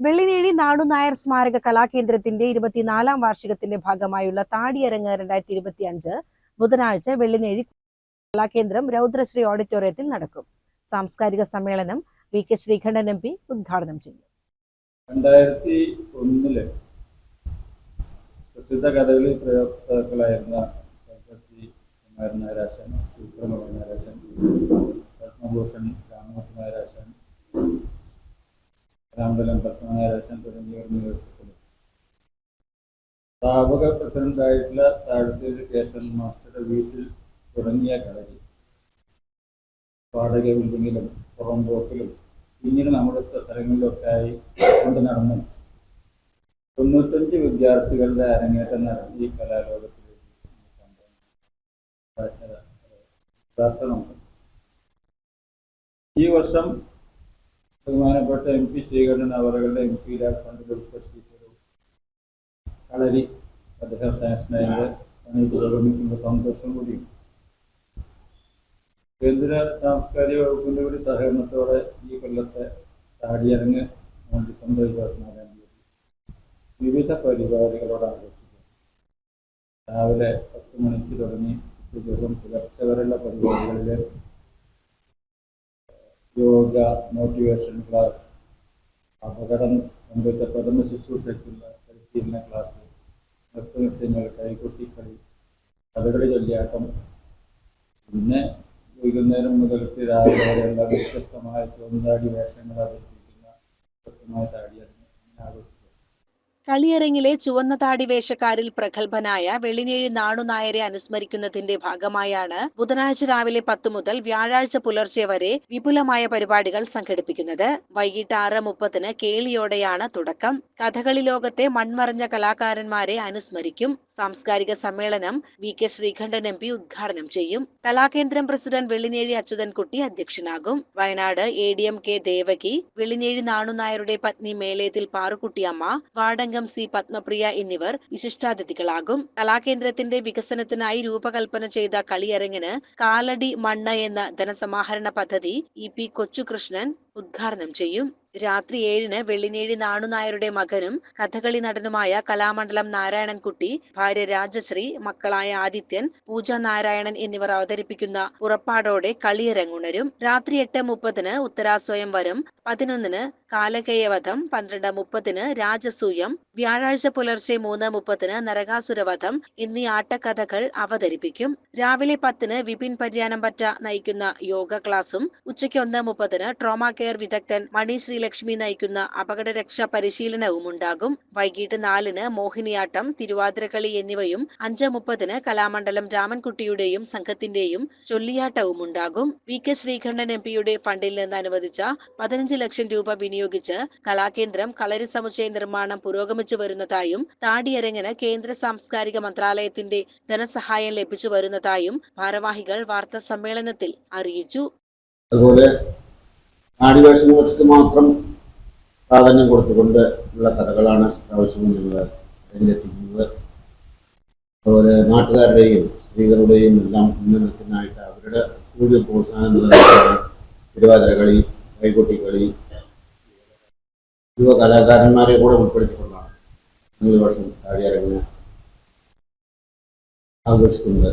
വെള്ളിനേഴി നാടുനായർ സ്മാരക കലാകേന്ദ്രത്തിന്റെ ഇരുപത്തിനാലാം വാർഷികത്തിന്റെ ഭാഗമായുള്ള താടിയരങ്ങ് രണ്ടായിരത്തി ഇരുപത്തി അഞ്ച് ബുധനാഴ്ച വെള്ളിനേഴി കലാകേന്ദ്രം രൗദ്രശ്രീ ഓഡിറ്റോറിയത്തിൽ നടക്കും. സാംസ്കാരിക സമ്മേളനം V K Sreekantan M P ഉദ്ഘാടനം ചെയ്യും. രണ്ടായിരത്തി ഒന്നിൽ പ്രസിദ്ധ കഥകളി പ്രയോക്താക്കളായിരുന്ന ശ്രീ കുമാരൻ നായരാശൻ വിക്രമ നായരാശൻ രാമബലം പത്മനായരാശൻ തുടങ്ങിയവർ നേതൃത്വത്തിൽ സ്ഥാപക പ്രസിഡന്റായിട്ടുള്ള താഴത്തേരി കേശവൻ മാസ്റ്ററുടെ വീട്ടിൽ തുടങ്ങിയ കളരി. വാടക ബിൽഡിങ്ങിലും പുറംപോക്കിലും ഇങ്ങനെ നമ്മുടെ സ്ഥലങ്ങളിലൊക്കെയായി കൊണ്ട് നടന്നു. തൊണ്ണൂറ്റഞ്ച് വിദ്യാർത്ഥികളുടെ അരങ്ങേറ്റം നടത്തി ഈ കലാലോകത്തിൽ ഈ വർഷം ബഹുമാനപ്പെട്ട എം പി ശ്രീകണ്ഠൻ അവറുകളുടെ എം പി ഫണ്ടിൽ ഉൾപ്പെടുത്തിയിട്ടൊരു കളരി അദ്ദേഹം സാങ്ഷനായത് പണി പുരോഗമിക്കുന്ന സന്തോഷം കൂടിയുണ്ട് കേന്ദ്ര സാംസ്കാരിക വകുപ്പിന്റെ കൂടി സഹകരണത്തോടെ ഈ കൊല്ലത്തെ താടിയരങ്ങ് ഡിസംബർ ഇരുപത്തിനാലാം തീയതി വിവിധ പരിപാടികളോട് ആഘോഷിക്കും രാവിലെ പത്ത് മണിക്ക് തുടങ്ങി ദിവസം പുലർച്ചെ വരെയുള്ള പരിപാടികളിൽ യോഗ മോട്ടിവേഷൻ ക്ലാസ് അപകടം സംഭവിച്ച പ്രഥമ ശുശ്രൂഷയ്ക്കുള്ള പരിശീലന ക്ലാസ് നൃത്തനൃത്യങ്ങൾ കൈകൊട്ടിക്കളി കഥകളി ചൊല്ലിയാട്ടം പിന്നെ വൈകുന്നേരം മുതൽക്ക് രാവിലെ വരെയുള്ള വ്യത്യസ്തമായ ചുവന്താടി വേഷങ്ങൾ അവതരിപ്പിക്കുന്ന വ്യത്യസ്തമായ താടിയാണ് ആഘോഷിക്കുന്നത്. കളിയരങ്ങിലെ ചുവന്ന താടി വേഷക്കാരിൽ പ്രഗത്ഭനായ വെള്ളിനേഴി നാണുനായരെ അനുസ്മരിക്കുന്നതിന്റെ ഭാഗമായാണ് ബുധനാഴ്ച രാവിലെ പത്തു മുതൽ വ്യാഴാഴ്ച പുലർച്ചെ വരെ വിപുലമായ പരിപാടികൾ സംഘടിപ്പിക്കുന്നത്. വൈകിട്ട് ആറ് മുപ്പതിന് കേളിയോടെയാണ് തുടക്കം. കഥകളി ലോകത്തെ മൺമറഞ്ഞ കലാകാരന്മാരെ അനുസ്മരിക്കും. സാംസ്കാരിക സമ്മേളനം V K Sreekantan M P ഉദ്ഘാടനം ചെയ്യും. കലാകേന്ദ്രം president Vellinezhi Achuthankutty അധ്യക്ഷനാകും. Wayanad A D M K Devaki Vellinezhi നാണുനായരുടെ പത്നി മേലേതിൽ പാറുക്കുട്ടിയമ്മ വാടങ്കം സി പത്മപ്രിയ എന്നിവർ വിശിഷ്ടാതിഥികളാകും. കലാകേന്ദ്രത്തിന്റെ വികസനത്തിനായി രൂപകൽപ്പന ചെയ്ത കളിയരങ്ങിന് കാലടി മണ്ണ എന്ന ധനസമാഹരണ പദ്ധതി ഇ പി കൊച്ചുകൃഷ്ണൻ ഉദ്ഘാടനം ചെയ്യും. രാത്രി ഏഴിന് വെള്ളിനേഴി നാണുനായരുടെ മകനും കഥകളി നടനുമായ കലാമണ്ഡലം നാരായണൻകുട്ടി ഭാര്യ രാജശ്രീ മക്കളായ ആദിത്യൻ പൂജ നാരായണൻ എന്നിവർ അവതരിപ്പിക്കുന്ന പുറപ്പാടോടെ കളിയരങ്ങുണരും. രാത്രി എട്ട് മുപ്പതിന് ഉത്തരാസ്വയംവരം പതിനൊന്നിന് കാലകേയവധം. പന്ത്രണ്ട് മുപ്പതിന് രാജസൂയം. വ്യാഴാഴ്ച പുലർച്ചെ മൂന്ന് മുപ്പതിന് നരകാസുരവധം. എന്നീ ആട്ടക്കഥകൾ അവതരിപ്പിക്കും. രാവിലെ പത്തിന് വിപിൻ പര്യാനംപറ്റ നയിക്കുന്ന യോഗ ക്ലാസും ഉച്ചയ്ക്ക് ഒന്ന് മുപ്പതിന് ട്രോമാ കെയർ വിദഗ്ധൻ മണി ശ്രീലക്ഷ്മി നയിക്കുന്ന അപകടരക്ഷാ പരിശീലനവും ഉണ്ടാകും വൈകിട്ട് നാലിന് മോഹിനിയാട്ടം തിരുവാതിരക്കളി എന്നിവയും അഞ്ച് മുപ്പതിന് കലാമണ്ഡലം രാമൻകുട്ടിയുടെയും സംഘത്തിന്റെയും ചൊല്ലിയാട്ടവും ഉണ്ടാകും വി കെ ശ്രീകണ്ഠൻ എം പിയുടെ ഫണ്ടിൽ നിന്ന് അനുവദിച്ച പതിനഞ്ച് ലക്ഷം രൂപ വിനിയോഗിച്ച് കലാകേന്ദ്രം കളരി സമുച്ചയ നിർമ്മാണം പുരോഗമിച്ചു വരുന്നതായും താടിയരങ്ങിന് കേന്ദ്ര സാംസ്കാരിക മന്ത്രാലയത്തിന്റെ ധനസഹായം ലഭിച്ചു വരുന്നതായും ഭാരവാഹികൾ വാർത്താ സമ്മേളനത്തിൽ അറിയിച്ചു. അതുപോലെ നാടിവേഷങ്ങൾക്ക് മാത്രം പ്രാധാന്യം കൊടുത്തുകൊണ്ട് ഉള്ള കഥകളാണ് പ്രാവശ്യം രംഗത്തിരിക്കുന്നത് അതുപോലെ നാട്ടുകാരുടെയും സ്ത്രീകളുടെയും എല്ലാം ഉന്നമനത്തിനായിട്ട് അവരുടെ കൂടുതൽ പ്രോത്സാഹനം നൽകുന്നതാണ് തിരുവാതിരകളി കൈകൊട്ടിക്കളി യുവ കലാകാരന്മാരെ കൂടെ ഉൾപ്പെടുത്തിക്കൊണ്ടാണ് ഈ വർഷം താടിയരങ്ങിന് ആഘോഷിക്കുന്നത്.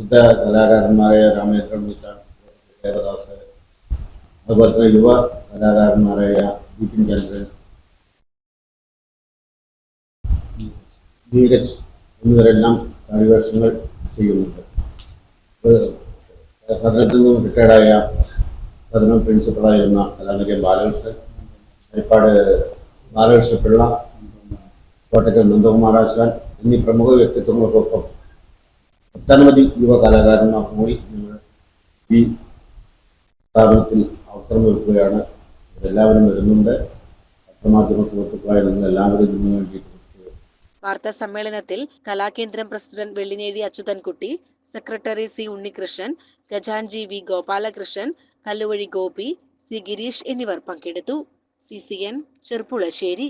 പ്രസിദ്ധ കലാകാരന്മാരായ രാമേന്ദ്രൻ മിച്ചാൻ ദേവദാസ് അതുപോലെ തന്നെ യുവ കലാകാരന്മാരായ വിപിൻ ചന്ദ്രൻ നീരജ് എന്നിവരെല്ലാം പരിവേഷങ്ങൾ ചെയ്യുന്നുണ്ട്. സദനത്തിൽ നിന്നും റിട്ടയർഡായ സദനം പ്രിൻസിപ്പളായിരുന്ന കലാനിലയം ബാലകൃഷ്ണൻ ഹരിപ്പാട് ബാലകൃഷ്ണ പിള്ള കോട്ടയ്ക്കൽ നന്ദകുമാരാശാൻ എന്നീ പ്രമുഖ വ്യക്തിത്വങ്ങൾക്കൊപ്പം ഒട്ടനവധി യുവ കലാകാരന്മാർ കൂടി ഞങ്ങൾ ഈ സ്ഥാപനത്തിൽ അവസരം ഒരുക്കുകയാണ് എല്ലാവരും വരുന്നുണ്ട്. പത്രമാധ്യമ സുഹൃത്തുക്കളായി നിന്ന് എല്ലാവരും ഇതിനു വേണ്ടിയിട്ട് വാർത്താ സമ്മേളനത്തിൽ കലാകേന്ദ്രം president Vellinezhi Achuthankutty secretary C Unnikrishnan ഖജാൻജി V Gopalakrishnan Kalluvazhi Gopi C Girish എന്നിവർ പങ്കെടുത്തു. C C N Cherpulassery.